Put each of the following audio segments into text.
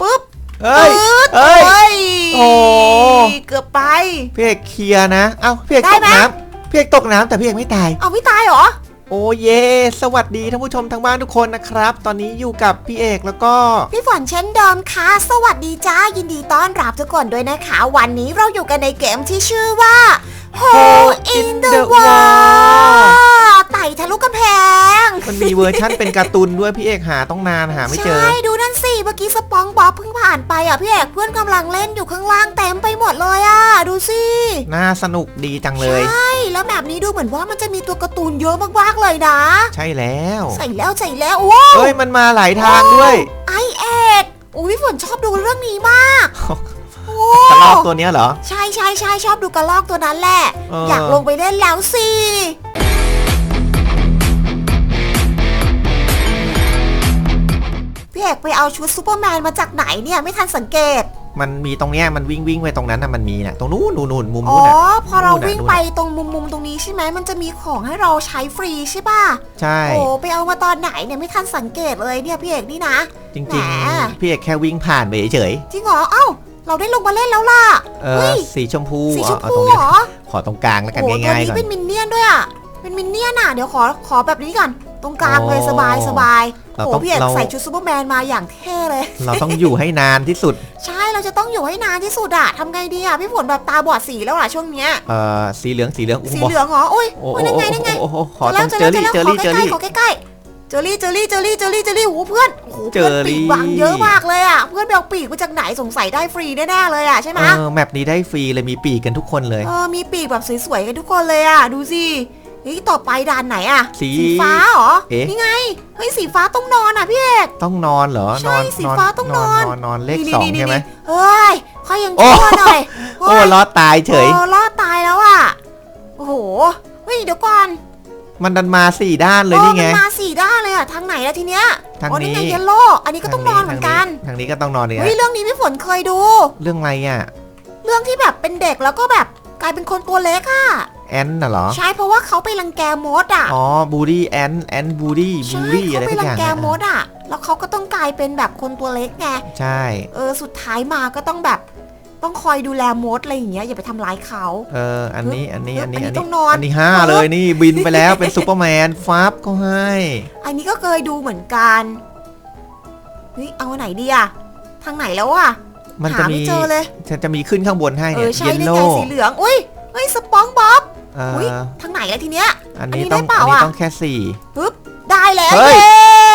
ปุ๊บเฮ้ยปื๊ดเฮ้ยเฮ้ย โอ้ เกือบไป พี่เอกเคลียร์นะ เอ้าพี่เอกได้ตกไหมน้ำพี่เอกตกน้ำแต่พี่เอกไม่ตาย เอาไม่ตายเหรอ โอ้เย สวัสดีท่านผู้ชมทางบ้านทุกคนนะครับ ตอนนี้อยู่กับพี่เอกแล้วก็ พี่ฝนเช่นเดิมค่ะ สวัสดีจ้า ยินดีต้อนรับทุกคนด้วยนะคะ วันนี้เราอยู่กันในเกมที่ชื่อว่า Hole in the Wall ไต่ทะลุกำแพงมันมีเวอร์ชั่นเป็นการ์ตูนด้วยพี่เอกหาต้องนานหาไม่เจอ ใช่ ดูนั่นสิ เมื่อกี้สปองบ๊อบเพิ่งผ่านไปอะพี่เอกเพื่อนกำลังเล่นอยู่ข้างล่างเต็มไปหมดเลยอะ ดูสิน่าสนุกดีจังเลย ใช่ แล้วแบบนี้ดูเหมือนว่ามันจะมีตัวการ์ตูนเยอะมากๆเลยนะ ใช่แล้ว ใส่แล้วใส่แล้วว้าวเฮ้ยมันมาหลายทางด้วย ไอเอกโอ้ยพี่ฝนชอบดูเรื่องนี้มากโอ้กระรอกตัวเนี้ยเหรอ ใช่ใช่ใช่ชอบดูกระลอกตัวนั้นแหละเออออยากลงไปเล่นแล้วสิ พี่เอกไปเอาชุดซูเปอร์แมนมาจากไหนเนี่ยไม่ทันสังเกต มันมีตรงเนี้ยมันวิ่งวิ่งไปตรงนั้นน่ะมันมีน่ะตรงนู้นนู่นนู่นมุมอ๋อ นู้นน่ะพอเรานู่นน่ะวิ่งนู่นน่ะไปตรงมุมมุมๆตรงนี้ใช่ไหมมันจะมีของให้เราใช้ฟรีใช่ป่ะ ใช่ โอ้ไปเอามาตอนไหนเนี่ยไม่ทันสังเกตเลยเนี่ยพี่เอกนี่นะ จริง แหม ๆ พี่เอกแค่วิ่งผ่านไปเฉยจริงเหรอเอ้า เราได้ลงมาเล่นแล้วล่ะ ๆเอเฮ้อย สีชมพูสีชมเอาพูตรงนี้เหรอขอตรงกลางแล้วกันโอ้ตัวง่ายๆนี้ก่อนเป็นมินเนี่ยนด้วยอะเป็นมินเนี่ยนอะเดี๋ยวขอขอแบบนี้ก่อน ตรงกลางเลยโอ้สบายสบายเราโอ้ต้องพี่เอกเรา ใส่ชุดซูเปอร์แมนมาอย่างเท่เลย เราต้องอยู่ให้นานที่สุด ใช่เราจะต้องอยู่ให้นานที่สุดอะทำไงดีอะพี่ฝนแบบตาบอดสีแล้วล่ะช่วงเนี้ยเอ่อ สีเหลือง สีเหลืองสีเหลืองเหรอโอ้ยโอ้โอ้โหยนั่นไงนั่นไงโอ้โหขอเจตรงเจอรี่เจอรี่เจอรี่ขอใกล้ๆเจอรี่เจอรี่เจอรี่เจอรี่เจอรี่โอ้โหเพื่อนโอ้โหเพื่อนเจอรี่ปีกวางเยอะมากเลยอะเพื่อนไปเอาปีกมาจากไหนสงสัยได้ฟรีแน่ๆเลยอะใช่ไหมเออแมปนี้ได้ฟรีเลยมีปีกกันทุกคนเลยเออมีปีกแบบสวยๆกันทุกคนเลยอะดูสิ เฮ้ยต่อไปด่านไหนอะสี ฟ้าเหรอเอ๊ะ นี่ไงเฮ้ยสีฟ้าต้องนอนอะพี่เอก ต้องนอนเหรอใช่นอนสีฟ้าต้องนอน นอนนอนเลขนี่สองนี่ใช่ไหม นี่เฮ้ยค่อยยังโอ้ ชั่วหน่อยโอ้รอดตายเฉยโอ้รอดตายแล้วอะโอ้โหเฮ้ยเดี๋ยวก่อนมันดันมาสี่ด้านเลยโอ้นี่ไงมันมาสี่ด้านเลยอะทางไหนแล้วทีเนี้ยทางอ๋อนี่นี้ไงเยลโล่อันนี้ก็ต้องนอนเหมือนกันทางนี้ก็ต้องนอนเลยเฮ้ยเรื่องนี้พี่ฝนเคยดู เรื่องอะไรอะ เรื่องที่แบบเป็นเด็กแล้วก็แบบกลายเป็นคนตัวเล็กอะ แอนน่ะเหรอ ใช่เพราะว่าเขาไปรังแกมดอะอ๋อบูดี้แอนแอนบูดี้บูใช่ดี้เขาอะไรไปทุกรัอย่างแกอะมดอะ แล้วเขาก็ต้องกลายเป็นแบบคนตัวเล็กไง ใช่ เออสุดท้ายมาก็ต้องแบบ ต้องคอยดูแลมดอะไรอย่างเงี้ยอย่าไปทำร้ายเขา เอออันนี้อันนี้อันนี้อันนี้อันต้นี้องนอนอันนี้ห้าเลยนี่บินไปแล้วเป็นซูเปอร์แมนฟับก็ให้อันนี้ก็เคยดูเหมือนกันเฮ้ยเอาอันไหนดีอะทางไหนแล้วอะมันหาจะไม่มีเจอเลย จะจะมีขึ้นข้างบนให้เอเนี่ยอใช่เยลนี่โล่ไงสีเหลือง อุ้ยเฮ้ยสปองบ๊อบ เออุ้ยอทางไหนแล้วทีเนี้ย อันอันนี้นี้ได้ต้องเปล่าอันนี้อะต้องแค่สี่ ปึ๊บ ได้แล้วเฮ้ยเย้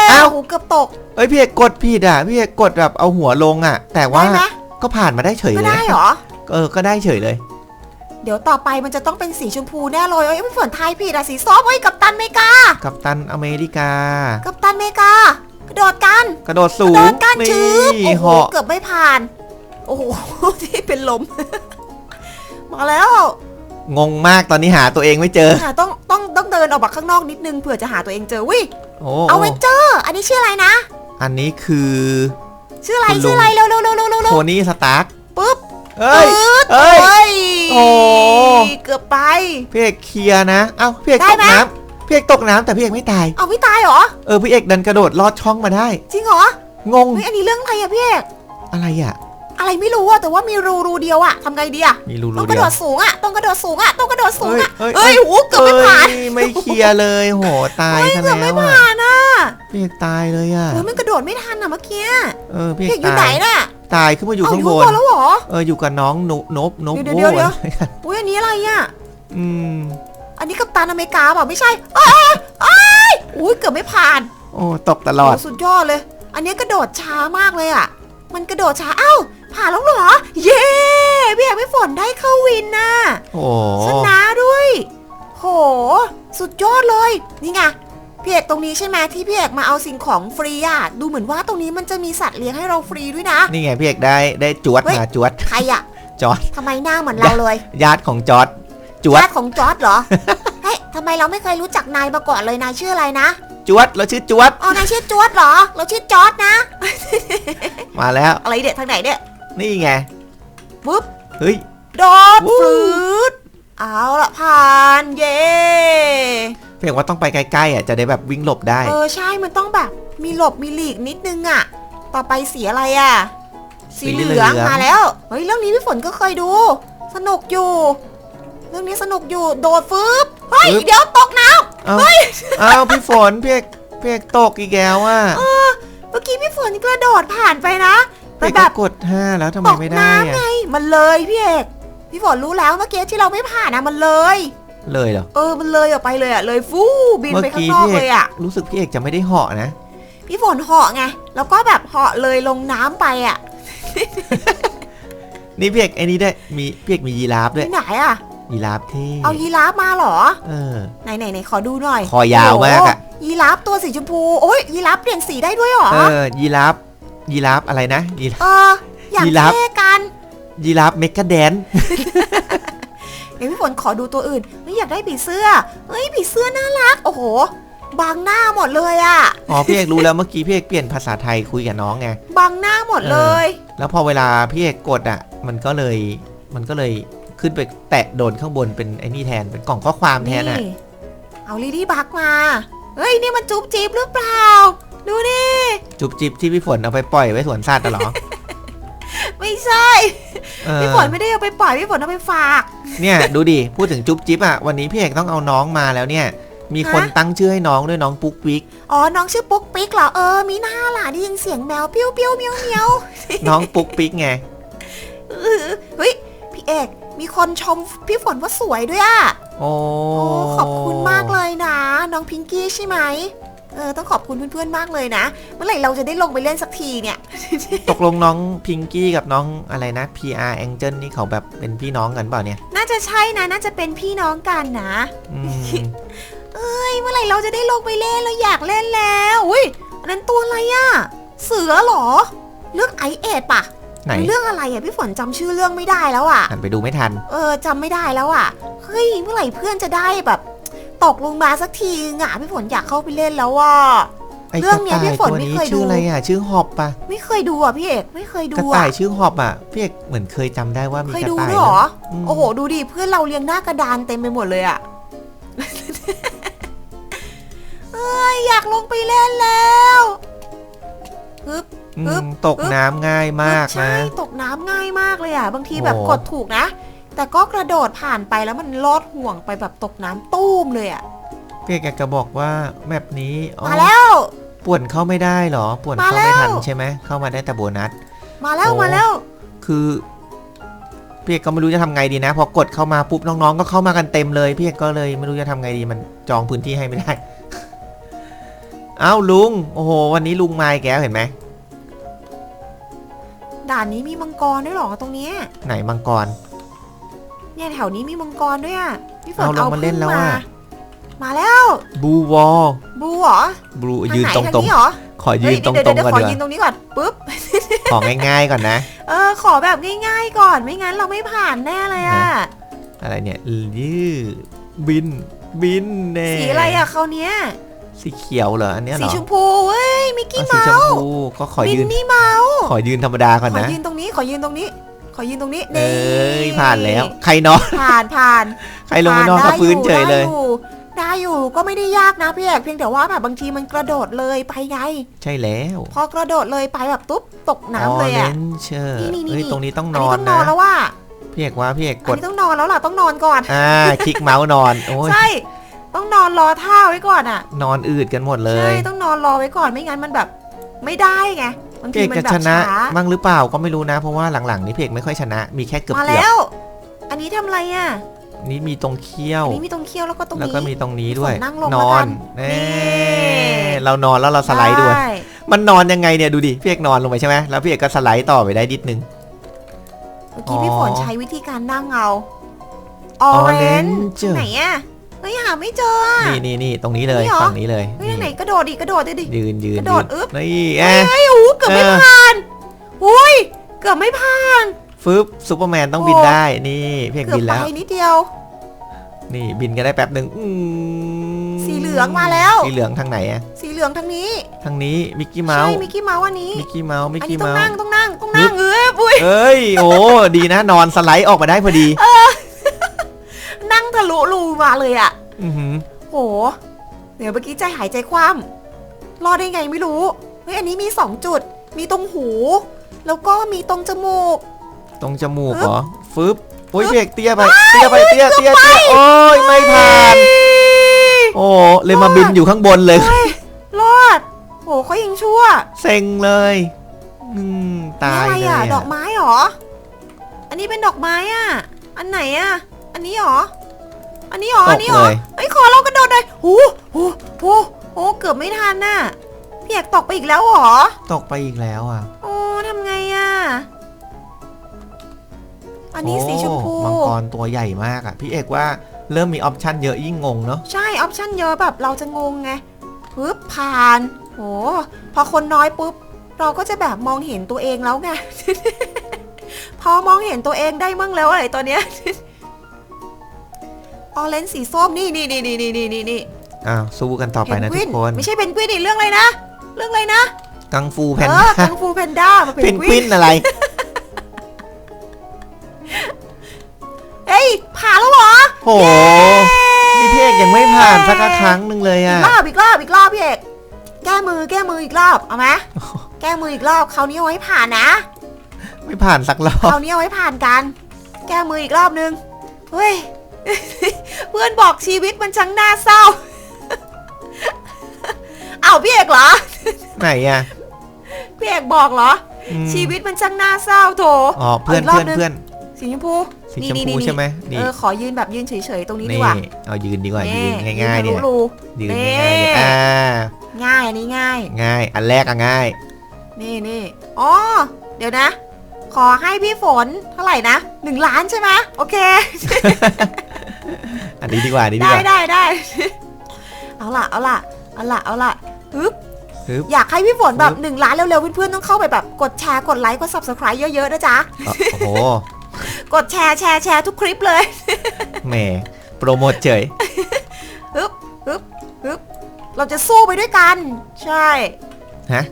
เอ้าโอ้โหเกือบตก เอ้ยพี่เอกกดผิดอะพี่เอกกดแบบเอาหัวลงอะ แต่ว่าได้ไหม ก็ผ่านมาได้เฉยก็เลยได้เหรอ เออก็ได้เฉยเลย เดี๋ยวต่อไปมันจะต้องเป็นสีชมพูแน่เลยเอ้ยไม่ฝนทายผิดอะสีส้มเฮ้ยกัปตันอเมริกา กับตันอเมริกากัปตันอเมริกา กระโดดกัน กระโดดสูโดงนการนี่ชืบโอ้โหเหาะเกือบไม่ผ่าน โอ้โห ที่เป็นลม มาแล้ว งงมากตอนนี้หาตัวเองไม่เจอ ค่ะต้องต้องต้องเดินออกมาข้างนอกนิดนึงเผื่อจะหาตัวเองเจอวิโอ้เอาเวนเจอร์อันนี้ชื่ออะไรนะ อันนี้คือ ชื่ออะไรคุณลุง ชื่ออะไรเร็วเร็วเร็วเร็วเร็วโทนี่สตาร์กปึ๊บเอ้ย ปึ๊ดเอ้ยเอ้ยโอ้ เกือบไป พี่เอกเคลียร์นะ เอ้าพี่เอกได้ตกไหม น้ำพี่เอกตกน้ำแต่พี่เอกไม่ตาย เอาไม่ตายเหรอ เออพี่เอกดันกระโดดลอดช่องมาได้ จริงเหรอ งง เฮ้ยอันนี้เรื่องอะไรอะพี่เอกอะไรอะ อะไรไม่รู้อะแต่ว่ามีรูรูเดียวอะทำไงดีอะมีรูต้รูองกเดีระยโดวดสูงอะต้องกระโดดสูงอะต้องกระโดดสูงอะเอ้ยเอ้เอ้ยยโอ้โหเกือบไม่ผ่านเอ้ยไม่เคลียร์เลยโหตายซะเกือบไม่แล้วอะผ่านอะพี่เอกตายเลยอะโอ้ยมันกระโดดไม่ทันอะเมื่อกี้เออพี่พี่เอเอกกอยู่ไหนตายน่ะตายขึ้นมาอยู่เข้างบยู่นข้างบนแล้วเหรอ เอออยู่กับน้องนบนบนบเดี๋ยวเดี๋ยวเดี๋ยวโว้อุ้ยอันนี้อะไรอะอืมอันนี้กัปตันอเมริกาเปล่าไม่ใช่เอ้ยเอ้ยอุ้ยเกือบไม่ผ่าน โอ้ตกตลอด โสุดยอดเลย อันนี้กระโดดช้ามากเลยอะ มันกระโดดช้า เอ้า ผ่านแล้วเหรอ เย้พี่แอกพี่ฝนได้เข้าวินน่ะโอ้ชนะด้วย โห สุดยอดเลย นี่ไงพี่เอกตรงนี้ใช่ไหมที่พี่เอกมาเอาสิ่งของฟรีอะดูเหมือนว่าตรงนี้มันจะมีสัตว์เลี้ยงให้เราฟรีด้วยนะนี่ไงพี่เอกได้ได้จวดเฮ้ยมาจวดใครอะจอดทำไมหน้าเหมือนเราเลย ญาติของจอดจวดญาติของจอร์ดเหรอเฮ้ยทำไมเราไม่เคยรู้จักนายมาก่อนเลยนายชื่ออะไรนะจวดเราชื่อจวดอ๋อนายชื่อจอร์ดเหรอ เราชื่อจอร์ดนะ มาแล้วอะไรเด็ดทางไหนเนี่ย นี่ไงปุ๊บเฮ้ยโดดวู้ฟืดเอาละผ่านเย้เพียงว่าต้องไปใกล้ๆอะจะได้แบบวิ่งหลบได้ เออใช่มันต้องแบบ มีหลบมีหลีกนิดนึงอะต่อไปสีอะไรอะสีเหลืองมาแล้ว เฮ้ยเรื่องนี้พี่ฝนก็เคยดู สนุกอยู่ เรื่องนี้สนุกอยู่โดดฟืบเฮ้ยฟึบเดี๋ยวตกน้เอาเอาพี่ฝนพี่เอกพี่เอกตกอีกแล้วอะำเออเมื่อกี้พี่ฝนกระโดดผ่านไปนะ แต่พี่เอกแบก็บกดห้าแล้วทำไมตกไม่ได้น้ำอะไงมันเลยพี่เอกพี่ฝนรู้แล้วเมื่อกี้ที่เราไม่ผ่านนะมันเลย เลยเหรอเออมันเลยออกไปเลยอะเลยฟูบินเมื่อไปข้างกี้นอกพี่เอเลกยอะรู้สึกพี่เอกจะไม่ได้เหาะนะพี่ฝนเหาะไงแล้วก็แบบเหาะเลยลงน้ำไปอะนี่พี่เอกไอ้นี่ได้วยมีพี่เอกมียีราฟด้วยที่ไหนอะยีราฟเท่เอายีราฟมาเหรอ เออไหนไหนไหนขอดูหน่อย คอยาวมากอะโโหยีราฟตัวสีชมพู โอ้ยยีราฟเปลี่ยนสีได้ด้วยเหรอ เออยีราฟ ยีราฟอะไรนะยีราฟ เอออยากยีราฟ เท่กันยีราฟเมกะแดน เดี๋ยวพี่ฝนขอดูตัวอื่นเฮ้ยอยากได้ผีเสื้อเฮ้ยผีเสื้อน่ารัก โอ้โหบังหน้าหมดเลยอะอ๋อพี่เอกรู้แล้วเมื่อกี้พี่เอกเปลี่ยนภาษาไทยคุยกับน้องไงบังหน้าหมดเลย แล้วพอเวลาพี่เอกกดอะ มันก็เลยมันก็เลยขึ้นไปแตะโดนข้างบนเป็นไอ้นี่แทนเป็นกล่องข้อความแทนอะ เอาลิลี่บักมา เฮ้ย นี่มันจุ๊บจิ๊บหรือเปล่า ดูดิ จุบจิบที่พี่ฝนเอาไปปล่อยไว้สวนสัตว์อะเหรอ ไม่ใช่ เออ พี่ฝนไม่ได้เอาไปปล่อย พี่ฝนเอาไปฝาก เนี่ยดูดิ พูดถึงจุบจิบอะ วันนี้พี่เอกต้องเอาน้องมาแล้วเนี่ย มีคนฮะ ตั้งชื่อให้น้องด้วยน้องปุ๊กปิ๊กอ๋อ น้องชื่อปุ๊กปิ๊กเหรอ เออ มีหน้าหล่ะได้ยินเสียงแมวปิ้วปิ้วเมียวเมียวน้องปุ๊กปิ๊กไง เออเฮ้ย พี่เอก มีคนชมพี่ฝนว่าสวยด้วยอะโอ้โอ้ ขอบคุณมากเลยนะ น้องพิงกี้ใช่ไหม เออต้องขอบคุณเพื่อนๆมากเลยนะ เมื่อไหร่เราจะได้ลงไปเล่นสักทีเนี่ย ตกลงน้องพิงกี้กับน้องอะไรนะ PR Angel นี่เขาแบบเป็นพี่น้องกันเปล่าเนี่ยน่าจะใช่นะ น่าจะเป็นพี่น้องกันนะ อืม เอ้ยเมื่อไหร่เราจะได้ลงไปเล่นเราอยากเล่นแล้วอุ้ยอันนั้นตัวอะไรอะเสือเหรอ เรื่องไอเอ็ดปะไหนเรื่องอะไรอะพี่ฝนจำชื่อเรื่องไม่ได้แล้วอะ หันไปดูไม่ทัน เออจำไม่ได้แล้วอะเฮ้ย เมื่อไหร่เพื่อนจะได้แบบ ตกลงมาสักทีงะพี่ฝนอยากเข้าไปเล่นแล้วอะ ไอ้เรื่กอระงเนี้ยต่ายพี่ฝนตัวไม่นี้เคยดูชื่ออะไรอะ ชื่อหอบปะไม่เคยดูอะพี่เอกไม่เคยดูกระอะ ต่ายชื่อหอบอะพี่เอกเหมือนเคยจำได้ว่ามีเคยกระดูต่ายด้วยเหรอนะมโอ้โห ดูดิ เพื่อนเราเรียงหน้ากระดานเต็มไปหมดเลยอะ เอ้ยอยากลงไปเล่นแล้วฮึบ อืมปึ๊บตกน้ำง่ายมากใช่นะ ตกน้ำง่ายมากเลยอะบางทีแบบโอ้ กดถูกนะ แต่ก็กระโดดผ่านไปแล้วมันลอดห่วงไปแบบตกน้ำตู้มเลยอะพี่เอกอยากจะบอกว่าแมปนี้อ๋อมาแล้ว ป่วนเข้าไม่ได้เหรอป่วนมาเข้าไม่ทันแล้ว ใช่ไหมเข้ามาได้แต่โบนัส มาแล้ว โอ้ มาแล้ว คือพี่เอกก็ไม่รู้จะทำไงดีนะ พอกดเข้ามาปุ๊บน้องๆ ก็เข้ามากันเต็มเลยพี่เอกก็เลยไม่รู้จะทำไงดีมันจองพื้นที่ให้ไม่ได้ เอ้าลุง โอ้โห วันนี้ลุงมาอีกแล้วเห็นไหมด่านนี้มีมังกรด้วยเหรอตรงเนี้ยไหนมังกร เนี่ยแถวนี้มีมังกรด้วยอะพี่ฝนเอาลงเอามาเล่นแล้วพึ่งอะมาแล้วบูวอลบูเหรอบลูทางยืนไหนตรงทางตรงนี้เหรอๆขอยืนตรงเฮ้ยตรงเดี๋ยวก่อนเดี๋ยวขอเถยืนอะตรงนี้ก่อนปุ๊บของง่ายๆก่อนนะ เออขอแบบง่ายๆก่อนไม่งั้นเราไม่ผ่านแน่เลยอะอะไรเนี่ยยือบิน บินแน่สีอะไรอะเขาวเนี้ยสีเขียวเหรออันเนี้ยเหสีรอชมพูเว้ยมิกกี้เอาสีเมาชมส์พูก็ขอมิยืนนนี่เมาส์ขอยืนธรรมดาก่อนขอนะ ยืนตรงนี้ขอยืนตรงนี้ ขอยืนตรงนี้เอ้นี่ยผ่านแล้ว ใครนอนผ่านผ่านใครลงไปนอนกับพื้นเฉยเลยได้อได้อยู่ก็ไม่ได้ยากนะพี่เอกเพียงแต่ว่าแบบบางทีมันกระโดดเลยไปไง ใช่แล้ว พอกระโดดเลยไปแบบตุ๊บตกน้ำเลยเลอะนเชอร์นี่นี่นี่เอ้ยตรงนี้ต้องอันนอนี้นต้องนอนะนแล้วว่าพี่เอกว่าพี่เอกอักนดนี้ต้องนอนแล้วล่ะต้องนอนก่อนอ่าคลิกเมาส์นอนโอ้ยใช่ต้องนอนรอท่าไว้ก่อนอะ นอนอืดกันหมดเลใช่ยต้องนอนรอไว้ก่อนไม่งั้นมันแบบ ไม่ได้ไง บางพี่ทีเอกมันจะแบบชนะช้าบ้างหรือเปล่าก็ไม่รู้นะ เพราะว่าหลังๆนี่พี่เอกไม่ค่อยชนะ มีแค่เกือบมาเกือบแล้ว อันนี้ทำอะไรอะนี่มีตรงเขี้ยว อันนี้มีตรงเคี้ยวแล้วก็ตรงแล้วนี้ ก็มีตรงนี้ด้วยฝนนั่งลงนแล้วอกันนแน่นี่ เรานอนแล้วเราสไลด์ด้วย ใช่มันนอนยังไงเนี่ยดูดิพี่เอกนอนลงไปใช่ไหมแล้วพี่เอกก็สไลด์ต่อไปได้นิดนึง เมื่อกี้พี่อ๋อฝนใช้วิธีการนั่งเอาออเรน Orange ไหนอะเฮ้ยหาไม่เจออะนี่นี่นี่ตรงนี้เลยนี่เหรอ ฝั่งนี้เลยเฮ้ยทางไหนกระโดดดิกระโดดดิดิ ยืนยืนกระโดยืดนอึ๊บ นี่เอ๊ะเฮ้ยโอ้โหเกือบไม่เออผ่านอุ้ยเกือบไม่ผ่าน ฟึบซูเปอร์แมนต้องบินได้นี่พี่เอกเกือบบินไปแล้ว นิดเดียว นี่บินกันได้แป๊บหนึ่งอืมสีเหลืองมาแล้ว สีเหลืองทางไหนอะสีเหลืองทางนี้ทางนี้มิกกี้เมาใช่ส์มิกกี้เมาส์อันนี้มิกกี้เมาส์มิกอันกี้นี้ต้องเมานั่งส์ ต้องนั่งต้องนั่งเอ้ยปุ้ยเอ้ยโอ้ดีนะนอนสไลด์ออกมาได้พอดี นั่งทะลุรูมาเลยอะอือหือโห เดี๋ยวเมื่อกี้ใจหายใจคว่ำรอดได้ไงไม่รู้ เฮ้ยอันนี้มีสองจุด มีตรงหู แล้วก็มีตรงจมูก ตรงจมูกเหรอฟึบโอ้ยพี่เอกเตี้ยไป เตี้ยไปเตี้ยเตี้ยเตี้ยโอ้ยไม่ผ่าน โอ้เลยมาบินอยู่ข้างบนเลย เฮ้ยรอดโหเขายังชั่วเซ็งเลยอืมตายนี่อะไรเลยอะอะดอกไม้เหรอ อันนี้เป็นดอกไม้อะอันไหนอะอันนี้เหรอ อันนี้เหรอตอักนนี้เหรเลอยเฮ้ยขอเรากระโดดเลยหูหูหูโอ้เกือบไม่ทันน่ะพี่เอกตกไปอีกแล้วเหรอ ตกไปอีกแล้วอะโอ้ทำไงอะ อันนี้สีชมพู โอ้มังกรตัวใหญ่มากอะ พี่เอกว่าเริ่มมีออปชันเยอะยิ่งงงเนาะ ใช่ ออปชั่นเยอะแบบเราจะงงไงปึ๊บผ่าน โห พอคนน้อยปุ๊บ เราก็จะแบบมองเห็นตัวเองแล้วไง พอมองเห็นตัวเองได้มั่งแล้วอะไรตัวเนี้ย ออเรนจ์สีส้มนี่นี่นี่นี่นี่นี่นี่อ้าวสู้กันต่อไปนะทุกคนไม่ใช่เพนกวินอีกเรื่องเลยนะ เรื่องเลยนะ กังฟูแพนด้ากังฟูแพนด้ามาเพนกวินอะไรเฮ้ยผ่านแล้วเหรอโอ้ี่เพอกยังไม่ผ่านสักครั้งหนึ่งเลยอะอีกรอบอีกรอบอีกรอบเพี่กแก้มือแก้มืออีกรอบเอาไหมแก้มืออีกรอบคราวนี้เอาให้ผ่านนะ ไม่ผ่านสักรอบคราวนี้เอาให้ผ่านกัน แก้มืออีกรอบนึงเฮ้ย เพื่อนบอกชีวิตมันช่างน่าเศร้า เอาพี่เอกเหรอ ไหนอะ พี่เอกบอกเหรอ อืม ชีวิตมันช่างน่าเศร้าโถอ๋อเพื่อนเอาอีกรอบเพื่อนนึงเพื่อน สีชมพูสีชมพูใช่ไหมนี่ เออขอยืนแบบยืนเฉยๆตรงนี้ดีนี่กว่าเอายืนดีกว่ายืนนี่ง่ายๆทะเนี่ยลุรูยืนนี่ง่ายๆเนี่ยอ่าง่ายอันนี้ง่าย ง่ายอันแรกอะง่าย นี่นี่อ๋อ เดี๋ยวนะ ขอให้พี่ฝนเท่าไหร่นะหนึ่งล้านใช่ไหมโอเค อันนี้ดีกว่าอันนี้ดีได้กว่าได้ได้ เอาล่ะเอาล่ะเอาล่ะเอาล่ะฮึบฮึบ อยากให้พี่ฝนแบบฮึบหนึ่งล้านเร็วๆเพื่อนๆต้องเข้าไปแบบกดแชร์กดไลค์กด subscribe เยอะๆนะจ๊ะอ๋อโอ้โหกดแชร์แชร์แชร์ทุกคลิปเลย แหมโปรโมทเฉย ฮึบฮึบฮึบเราจะสู้ไปด้วยกัน ใช่ ฮะ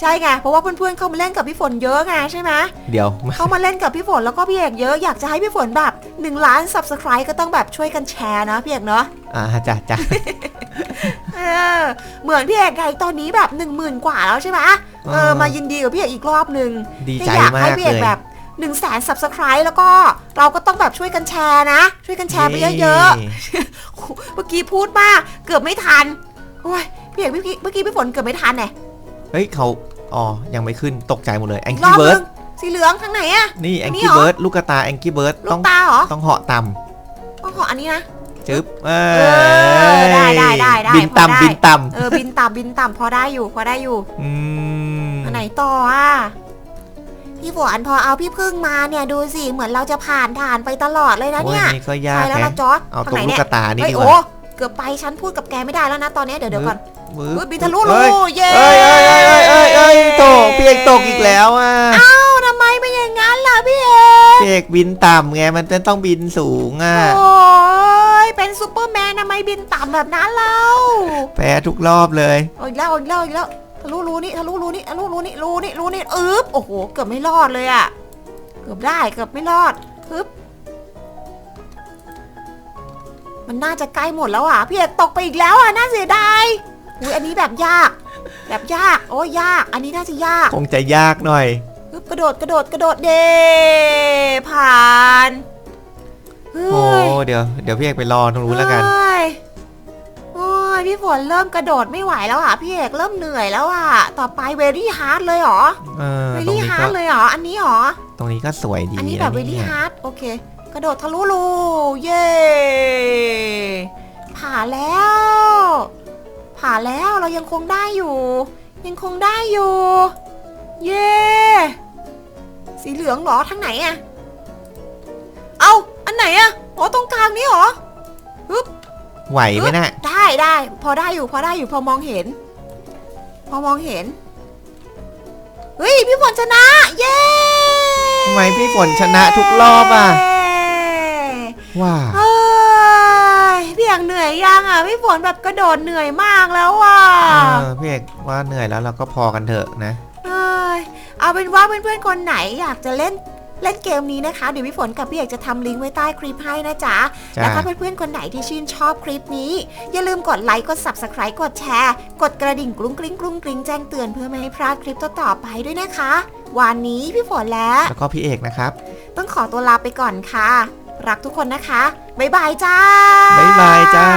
ใช่ไงเพราะว่าเพื่อนๆเข้ามาเล่นกับพี่ฝนเยอะไงใช่ไหมเดี๋ยว เข้ามาเล่นกับพี่ฝนแล้วก็พี่เอกเยอะอยากจะให้พี่ฝนแบบ1ล้าน subscribe ก็ต้องแบบช่วยกันแชร์นะพี่เอกเนาะอ่าจ้ะจ้ะเออเหมือนพี่เอกไงตอนนี้แบบ1 0,000กว่าแล้วใช่ไหมเออมายินดีกับพี่เอกอีกรอบหนึ่งดีที่ใจอยากมาให้กพี่เอเลกยแบบ1นึ่งแสน subscribe แล้วก็เราก็ต้องแบบช่วยกันแชร์นะ ช่วยกันแชร์ไปเยอะๆ เมื่อกี้พูดมากเกือบไม่ทันโอ้ยพี่เอกเมื่อกี้เมื่อกี้พี่ฝนเกือบไม่ทันเนี่ยเฮ้ยเขา อ๋อ ยังไม่ขึ้นตกใจหมดเลยแองรอกี้บเบินึร์ดงสีเหลืองทางไหนอะนี่แองนี่กี้เหรอเบิร์ดลูกกระตาแองกี้เบิร์ดลูต้อกงตาเหรอ ต้องเหาะต่ต้องขออันนี้นะำจึ๊บเออได้ได้ได้ได้บินพอได้ต่ำบินต่เออบินต่ำบินต่ำพอได้อยู่พอได้อยู่ำอืมอันไหนต่ออะพี่ฝนพอเอาพี่พึ่งมาเนี่ยดูสิเหมือนเราจะผ่านด่านไปตลอดเลยนะโอ้ยเนี่ยนี่ก็ยากใช่แล้วแฮะนะจอร์ดเอาทางตรไหงนลูกเนี่ยกระตานี่เฮ้ยดีกโอ้ว่าเกือบไปฉันพูดกับแกไม่ได้แล้วนะตอนนี้เดี๋ยวเดี๋ยวก่อน วึบเฮ้ยบินทะลุรูเอ้ยเย้เอ้ยเอ้ยเอ้ยเอ้ยเอ้ยเอ้ยตกพี่เอกตกอีกแล้วอะเอ้าทำไมไม่อย่างนั้นล่ะพี่เอพี่เอกบินต่ำไงมันจะต้องบินสูงอะโอ้ยเป็นซูเปอร์แมนทำไมบินต่ำแบบนั้นเล่าแพ้ทุกรอบเลยเอาอีกแล้วเอาอีกแล้วเอาอีกแล้วทะลุรูนี่ทะลุรูนี่ทะลุรูนี่รูนี่รูนี่อึ๊บโอ้โหเกือบไม่รอดเลยอะเกือบได้เกือบไม่รอดฮึบมันน่าจะใกล้หมดแล้วอะพี่เอกตกไปอีกแล้วอะน่าเสียดาย อุ้ยอันนี้แบบยาก แบบยาก โอ้ยยาก อันนี้น่าจะยากคงจะยากหน่อยฮึบกระโดดกระโดดกระโดดเดผ่านเฮ้โอ้ยเดี๋ยวเดี๋ยวพี่เอกไปรอตรงนู้นแล้วกัน เฮ้ยโอ้ยพี่ฝนเริ่มกระโดดไม่ไหวแล้วอะพี่เอกเริ่มเหนื่อยแล้วอะ ต่อไปเวลี่ฮาร์ดเลยเหรอเออเวตรงลี่นี้ฮาก็ร์ดเลยเหรอ อันนี้เหรอ ตรงนี้ก็สวยดีอันนี้แบบเวะลี่เนี่ยฮาร์ดโอเค กระโดดทะลุรูเย้ผ่านแล้ว ผ่านแล้วเรายังคงได้อยู่ ยังคงได้อยู่ เย้สีเหลืองเหรอทางไหนอะเอาอันไหนอะอ๋อตรงกลางนี้เหรอไหวไหมน่ะได้ได้พอได้อยู่พอได้อยู่พอมองเห็น พอมองเห็นเฮ้ยพี่ฝนชนะ เย้ทำไมพี่ฝนชนะทุกรอบอะว้าเฮ้ ยพี่อยากเหนื่อยยังอะพี่ฝนแบบกระโดดเหนื่อยมากแล้วอะเออพี่เอกว่าเหนื่อยแล้วเราก็พอกันเถอะนะเอ้ยเอาเป็นว่าเพื่อนๆคนไหนอยากจะเล่นเล่นเกมนี้นะคะเดี๋ยวพี่ฝนกับพี่เอกจะทำลิงก์ไว้ใต้คลิปให้นะจ๊ะจ้าแล้วก็เพื่อนๆคนไหนที่ชื่นชอบคลิปนี้ อย่าลืมกดไลค์กด subscribe กดแชร์ กดกระดิ่งกรุ้งกริ้งกรุ้งกริ้งแจ้งเตือนเพื่อไม่ให้พลาดคลิปต่อๆไปด้วยนะคะ วันนี้พี่ฝนและ แล้วก็พี่เอกนะครับ ต้องขอตัวลาไปก่อนค่ะ รักทุกคนนะคะ บ๊ายบายจ้า บ๊ายบายจ้า